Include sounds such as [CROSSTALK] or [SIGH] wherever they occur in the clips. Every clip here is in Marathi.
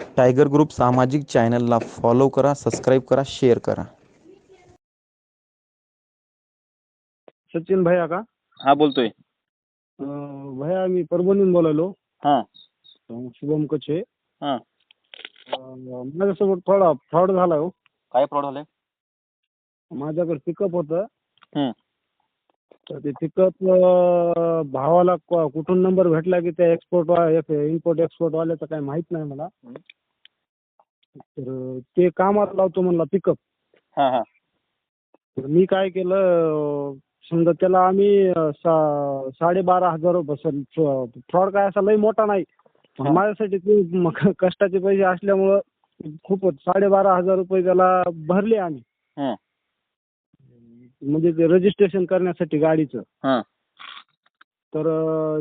टायगर ग्रुप सामाजिक चॅनलला फॉलो करा सबस्क्राईब करा शेअर करा. सचिन भैया का? हा बोलतोय. अं, भैया मी परभणीहून बोलायलो. हा. अं, शुभम कचे हा. अं, माझ्यासोबत थोडा फ्रॉड झाला हो. काय फ्रॉड झालंय? माझ्याकडे पिकअप होतं. हम्म. तर ते पिकअप भावाला क- कुठून नंबर भेटला की त्या एक्सपोर्ट इम्पोर्ट एक्सपोर्ट वाल्याचं काही माहीत नाही मला. तर ते कामाला लावतो म्हणला पिकअप हा हा तर मी काय केलं समजा त्याला आम्ही सा- साडेबारा हजार रुपये फ्रॉड काय असा लई मोठा नाही पण हा. माझ्यासाठी ते म- कष्टाचे पैसे असल्यामुळं खूपच साडेबारा हजार रुपये त्याला भरले आम्ही हं. म्हणजे ते रजिस्ट्रेशन करण्यासाठी गाडीचं. हा. तर अं,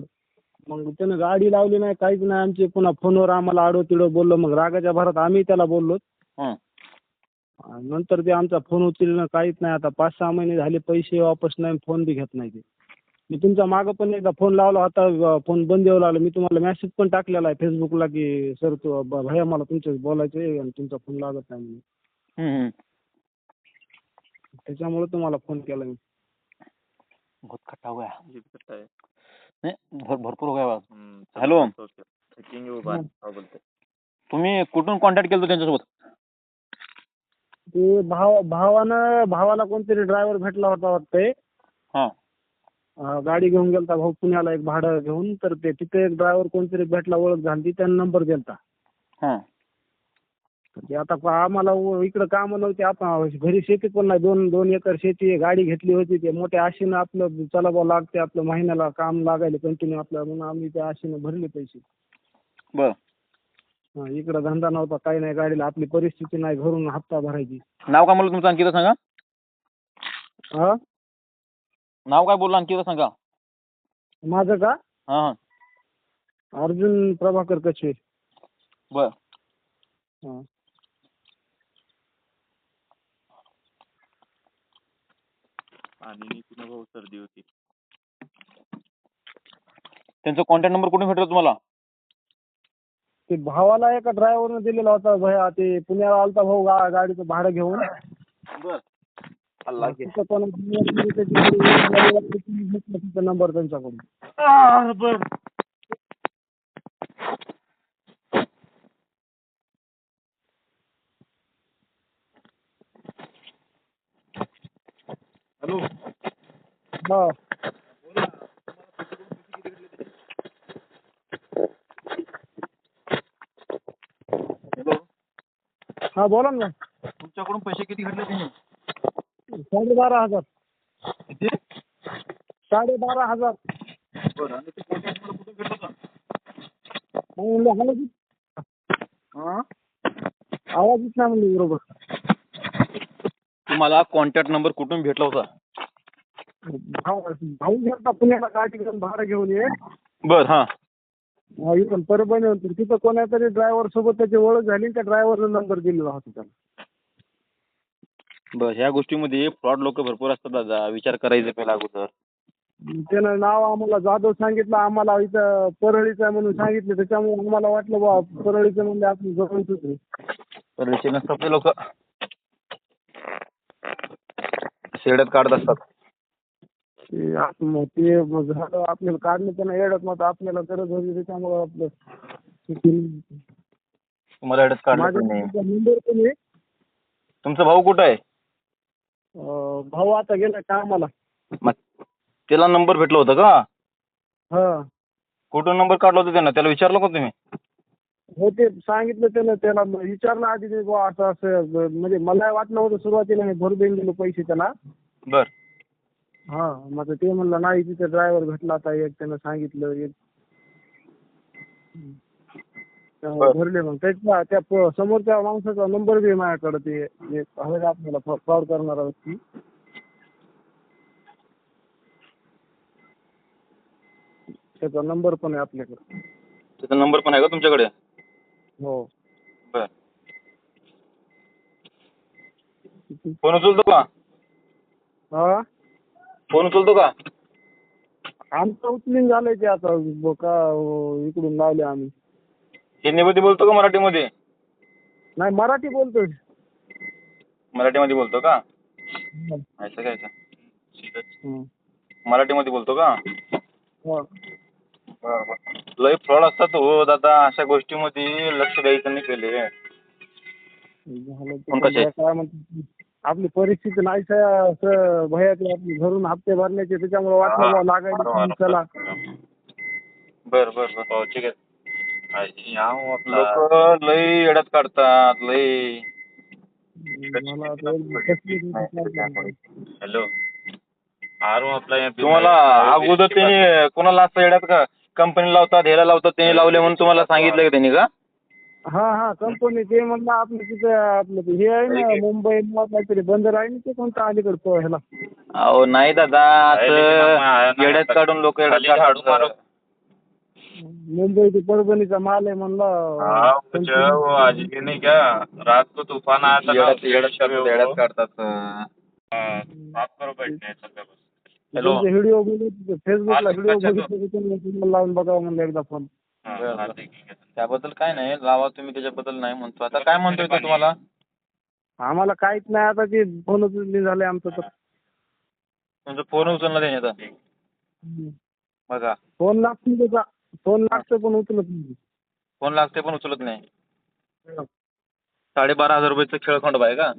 मग त्यानं गाडी लावली नाही काहीच नाही. आमची पुन्हा फोनवर आम्हाला आडो तिडो बोललो. मग रागाच्या भरात आम्ही त्याला बोललो. हं. आणि नंतर ते आमचा फोन उचलणं काहीच नाही. आता पाच सहा महिने झाले पैसे वापस नाही फोन बी घेत नाही ते. मी तुमच्या मागं पण एकदा फोन लावला होता फोन बंद येऊ लागला. मी तुम्हाला मेसेज पण टाकलेला आहे फेसबुकला की सर तू ब- भैया मला तुमच्याशी बोलायचं आहे आणि तुमचा फोन लागत नाही म्हणून. हम्म, हम्म. त्याच्यामुळे तुम्हाला फोन केला मी. बहुत खट्टा हुआ है नहीं भर- भरपूर हो गया बा. हॅलो? तुम्ही कुठून कॉन्टॅक्ट केलं होतं त्यांच्यासोबत? ते भाव भावानं भावाला कोणतरी ड्रायव्हर भेटला होता वाटतंय. हा. अं, गाडी घेऊन गेलता भाऊ पुण्याला एक भाडं घेऊन तर ते तिथे एक ड्रायव्हर कोणतरी भेटला ओळख झाली त्यानं नंबर दिलता. हा. ते आता पहा आम्हाला व- इकडं कामं नव्हती आता घरी शेती पण नाही. दोन दोन एकर शेती आहे गाडी घेतली होती ते. मोठ्या आशेनं आपलं चला बुवा लागते आपलं महिन्याला काम लागायला कंटिन्यू आपलं. म्हणून आम्ही त्या आशेनं भरले पैसे. बर. हा, इकडं धंदा नव्हता काही नाही. गाडीला आपली परिस्थिती नाही घरून हप्ता भरायची. नाव काय म्हणलं तुमचं आणखी एकदा सांगा? हा? नाव काय बोललं आणखी एकदा सांगा? माझं का? हा हा. अर्जुन प्रभाकर कछे बर. हा. आणि पुन्हा भाऊ सर्दी होती. त्यांचा कॉन्टॅक्ट नंबर कुठून भेटला तुम्हाला? ते भावाला एका ड्रायव्हरनं दिलेला होता भैया. ते पुण्याला आलता भाऊ गा- गाडीचं भाडं घेऊन. बर. तिथं तिचा नंबर त्यांच्याकडून. बर. हॅलो. हा. हॅलो. हा बोला ना. तुमच्याकडून पैसे किती घेतले त्यांनी साडेबारा हजार. किती? साडेबारा हजार. बरं आणि ते कुठून भेटला होता? मग म्हणलं आवाज येत- हा? आवाज येत नाही म्हणलं बरोबर. तुम्हाला कॉन्टॅक्ट नंबर कुठून भेटला होता? भाऊ भाऊ घेतला पुण्याला गाडी घेऊन भाडं घेऊन ये. बर हा. हा, इथून परभणी होती. तिथं कोणातरी ड्रायव्हर सोबत त्याची ओळख झाली आणि त्या ड्रायव्हरनं नंबर दिलेला होता त्याला. बर ह्या गोष्टीमध्ये फ्रॉड लोक भरपूर असतात दादा. विचार करायचा पहिला अगोदर. त्यानं नाव आम्हाला जाधव सांगितलं. आम्हाला इथं परळीचं आहे म्हणून सांगितलं. त्याच्यामुळे आम्हाला वाटलं बा परळीचं म्हणजे आपण जवळच तर विषय नसतात ते लोक. शेड्यात काढत असतात. ते आप- मग ते झालं आपल्याला काढलं त्यानं येडत मग आपल्याला गरज होती त्याच्यामुळं आपलं हे केलं. तुम्हाला एवढंच काढलं माझ्या पण आहे. तुमचा भाऊ कुठं आहे? अं, भाऊ आता गेला कामाला. मग त्याला नंबर भेटला होता का? हा. कुठून नंबर काढला होता त्यानं? त्याला विचारलं का तुम्ही? हो ते सांगितलं त्यानं त्याला विचारलं आधी ते बुवा असं असं म्हणजे मला वाटलं होतं सुरुवातीला मी भरू देऊन दिलो पैसे त्याला. बर. हा मग ते म्हणलं नाही तिथे ड्रायव्हर भेटला आता एक त्यानं सांगितलं एक. त्यामुळे बरं. भरले मग. त्याच्या त्या प- समोरच्या माणसाचा नंबर बी माझ्याकडे ते एक हवे आपल्याला फ्रॉड करणारा व्यक्ती? त्याचा नंबर पण आहे आपल्याकडे. त्याचा नंबर पण आहे का तुमच्याकडे? हो. बर. फोन उचलतो का? हा? फोन उचलतो का? आमचं उचलून झालंय ते आता ब- का इकडून लावले आम्ही. हिंदीमध्ये बोलतो का मराठीमध्ये? नाही मराठी बोलतोय. मराठीमध्ये बोलतो का? हं. असं काय का हं. मराठीमध्ये बोलतो का? हो. लय फ्रॉड असतात हो दादा. अशा गोष्टीमध्ये लक्ष द्यायचं नाही पहिले. ते कसे? काय म्हणतात आपली परिस्थिती नाही असं भयाची आपली घरून हप्ते भरण्याचे त्याच्यामुळे वाटलं हा. बुवा लागायला बरोबर. चला. बर बर बर. हो ठीक आहे. लोक लय येड्यात काढतात लय. मला आता कसली हॅलो. तुम्हाला अगोदर त्यांनी कोणाला असं येड्यात का कंपनी लावतात ह्याला लावतात त्यांनी लावले म्हणून तुम्हाला सांगितलं का त्यांनी का? हा हा कंपनी ते म्हणलं आपलं तिथं आपलं ते हे आहे ना मुंबई काहीतरी बंदर आहे ना ते कोणतं अलीकडचं ह्याला. अहो नाही दादा असं येड्यात काढून लोक येड्यात काढतात. मुंबई ते परभणीचा माल आहे म्हणलं. नहीं क्या रात को तूफान आया था येड्यात येड्यात काढतात येड्यात अच्छा, व्हिडिओ बघितले तुम्ही तुम्हाला लावून बघावं म्हणलं एकदा फोन त्याबद्दल काय नाही लावा तुम्ही त्याच्याबद्दल नाही म्हणतो. आता काय म्हणतोय तो तुम्हाला? आम्हाला काहीच नाही आता ते फोनच नाही झाले आमचं तर. तुमचा फोन उचलला त्याने आता? बघा. फोन लागतो त्याचा. फोन लागतो पण उचलत नाही. फोन लागते पण उचलत नाही. साडेबारा हजार रुपयाचा खेळखंडोबा आहे का?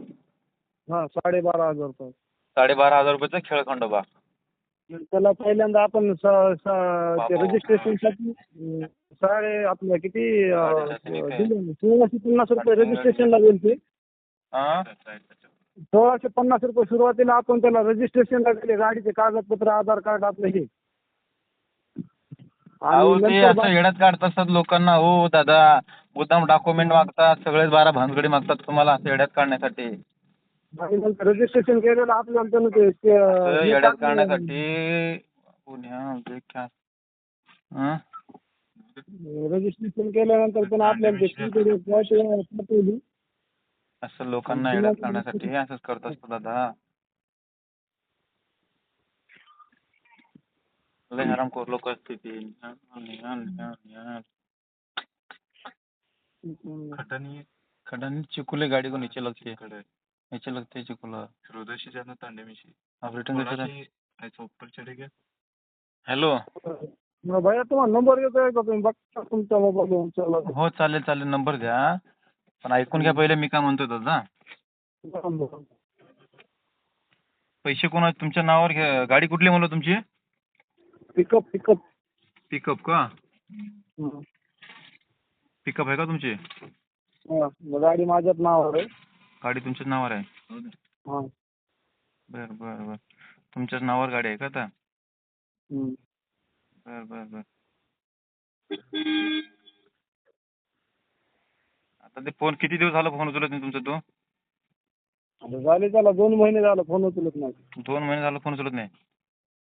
हा साडेबारा हजार रुपये. साडेबारा हजार रुपयाचा खेळखंडोबा त्याला पहिल्यांदा आपण ते. रजिस्ट्रेशनसाठी साडे आपलं किती सोळाशे पन्नास रुपये रजिस्ट्रेशनला गेलते. हा? सोळाशे पन्नास रुपये सुरुवातीला आपण त्याला रजिस्ट्रेशनला दिले गाडीचे कागदपत्र आधार कार्ड आपलं हे. अहो ते असं येड्यात काढत असतात लोकांना. हो दादा. मुद्दाम डॉक्युमेंट मागतात सगळेच बारा भानगडी मागतात तुम्हाला असं येड्यात काढण्यासाठी. आणि नंतर रजिस्ट्रेशन केलेलं ते- ते असं हे येड्यात टाकलं. काढण्यासाठी पुण्या म्हणजे क्या हं? रजिस्ट्रेशन केल्यानंतर पण आपल्याला ते. असं लोकांना येड्यात काढण्यासाठी असंच करत असतो दादा लय हरामखोर लोक असते ते खडानी खडानी चिकुले गाड़ी को नीचे लगती नीचे लगते है चिकुला आप रिटर्न ऊपर हॅलो मग भैया तुम्हाला नंबर येतोय का? तुम्ही बघता तुमच्या मोबाईल चला. हो चालेल चालेल नंबर द्या. पण ऐकून घ्या पहिले मी काय म्हणतोय दादा. पैसे कोणा तुमच्या नावावर घ्या. गाडी कुठली म्हणलं तुमची? पिकअप पिकअप पिकअप का? पिकअप आहे का तुमची? गाडी माझ्याच नावावर आहे. गाडी तुमच्याच नावावर आहे? हा बर बर बर. तुमच्याच नावावर गाडी आहे का आता? हम्म. बर बर बर. आता ते फोन किती दिवस झाला फोन उचलत नाही तुमचा तो? आता झाले त्याला दोन महिने झालं फोन उचलत नाही. दोन महिने झाला फोन उचलत नाही?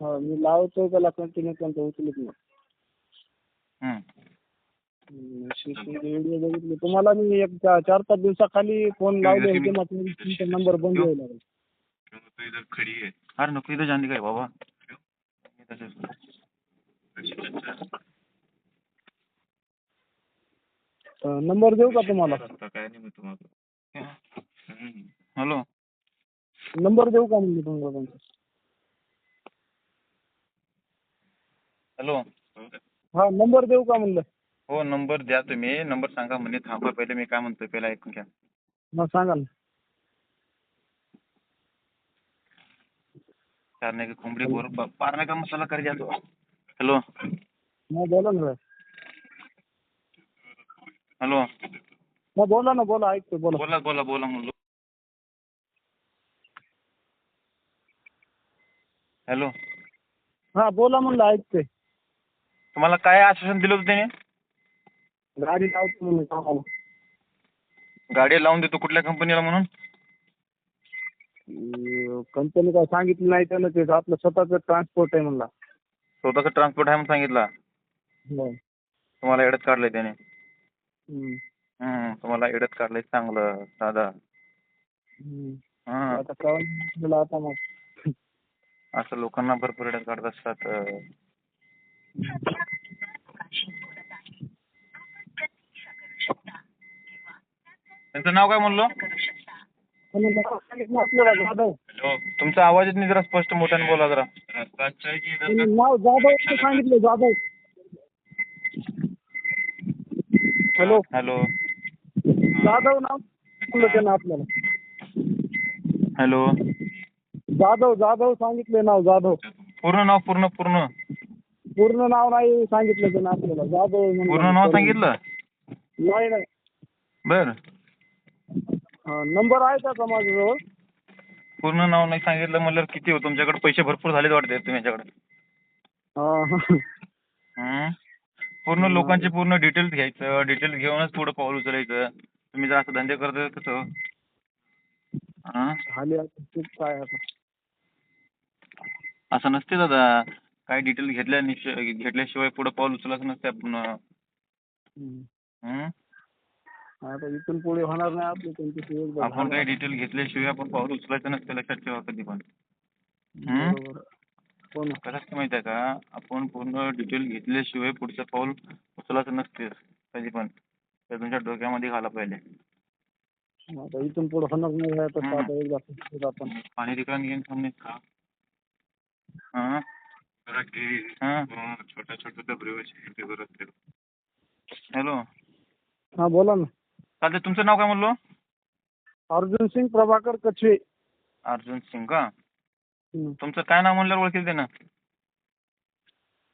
हा मी लावतोय त्याला कंटिन्यू पण तो उचलत नाही. हम्म. व्हिडिओ बघितले. तुम्हाला मी एक चा- चार पाच दिवसाखाली फोन लावले होते मात्र तुमचा नंबर बंद व्हायला लागला. अरे नको इथं जाणे काय बाबा? नंबर देऊ का तुम्हाला? हॅलो. नंबर देऊ का म्हणजे तुम्हाला तुमचा हॅलो. हा नंबर देऊ का म्हणलं? हो नंबर द्या तुम्ही. नंबर सांगा म्हणजे थांबा पहिले मी काय म्हणतोय पहिला ऐकून घ्या. मग सांगा ना चारने की कोंबडी बोर प- पारने का मसाला कर द्या तो हॅलो मग बोला ना. हॅलो मग बोला ना बोला ऐकतो बोला. बोला बोला बोला म्हणलो. हॅलो हा बोला म्हणलं ऐकतोय. तुम्हाला काय आश्वासन दिलं होतं त्याने? गाडी लावतो म्हणून कामाला गाडी लावून देतो कुठल्या कंपनीला म्हणून कंपनी काय सांगितलं नाही त्यानं ते आपलं स्वतःचं ट्रान्सपोर्ट आहे म्हणला स्वतःचं ट्रान्सपोर्ट आहे म्हणून सांगितला हो. तुम्हाला एडत काढलंय त्याने हम्म. हम्म, तुम्हाला एडत काढलंय चांगलं दादा हम्म. हा आता कळलं आपल्याला आता मग असं लोकांना भरपूर एडत काढत असतात अं. [LAUGHS] त्यांचं नाव काय म्हणलो? जाधव हॅलो तुमचा आवाज येत नाही जरा स्पष्ट मोठ्याने बोला जरा. नाव जाधव असं सांगितलं जाधव. हॅलो. हॅलो. जाधव नाव सांगितलं त्यानं आपल्याला. हॅलो. जाधव जाधव सांगितले नाव जाधव. पूर्ण नाव पूर्ण पूर्ण. पूर्ण नाव नाही सांगितलं त्यानं आपल्याला. जाधव म्हणून. पूर्ण नाव सांगितलं? नाही नाही. बर. नंबर आहे त्याचा माझ्याजवळ. पूर्ण नाव नाही सांगितलं म्हणल्यावर किती हो? तुमच्याकडे पैसे भरपूर झालेत वाटते तुमच्याकडे हा. हं? पूर्ण लोकांचे पूर्ण डिटेल्स घ्यायचं डिटेल्स घेऊनच पुढे पाऊल उचलायचं. तुम्ही जर असं धंदे करता कसं हं? झाली आता चूक काय आता. असं नसते दादा. काही डिटेल घेतल्या घेतल्याशिवाय पुढे पाऊल उचलायचं नसते आपण. हम्म. आता इथून पुढे होणार नाही आपली त्यांच्याशी एकदा आपण झालं. काही डिटेल घेतल्याशिवाय आपण पाऊल उचलायचं नसते लक्षात ठेवा कधी पण. हं? बरोबर. हो ना. कसं असतं माहिती आहे का? आपण पूर्ण डिटेल घेतल्याशिवाय पुढचं पाऊल उचलायचं नसते कधी पण. ते तुमच्या डोक्यामध्ये घाला पहिले. आता इथून पुढे होणार नाही हम्म. आता एकदा आपण. पाणी ठिकाण घेऊन थांबणे का? हां? हां? छोट्या छोट्या डबरीवर हॅलो? हा बोला ना. चालते तुमचं नाव काय म्हणलो? अर्जुन सिंग प्रभाकर कछवे. अर्जुन सिंग का? हम्म. तुमचं काय नाव म्हणल्यावर ओळखील ते ना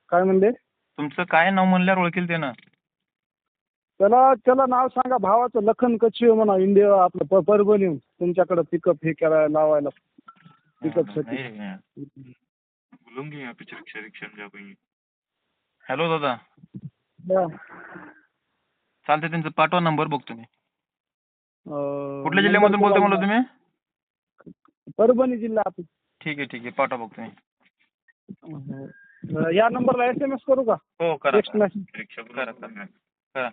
काय म्हणले? तुमचं काय नाव म्हणल्यावर ओळखील ते ना त्याला त्याला नाव सांगा भावाचं लखन कछवे म्हणा इंडिया आपलं प- परभणी तुमच्याकडे पिकअप हे करायला लावायला. पिकअपसाठी. बोलून घे यहाँ पे रिक्शा रिक्शा में जा पाएंगे हॅलो दादा. हा. चालते त्यांचं पाठवा नंबर बघतो मी. कुठल्या जिल्ह्यामधून बोलतो म्हणलं तुम्ही? परभणी जिल्हा ठीक आहे ठीक आहे. पाठवा बघतो मी अं, या नंबरला एस एम एस करू का? हो करा करा. करा.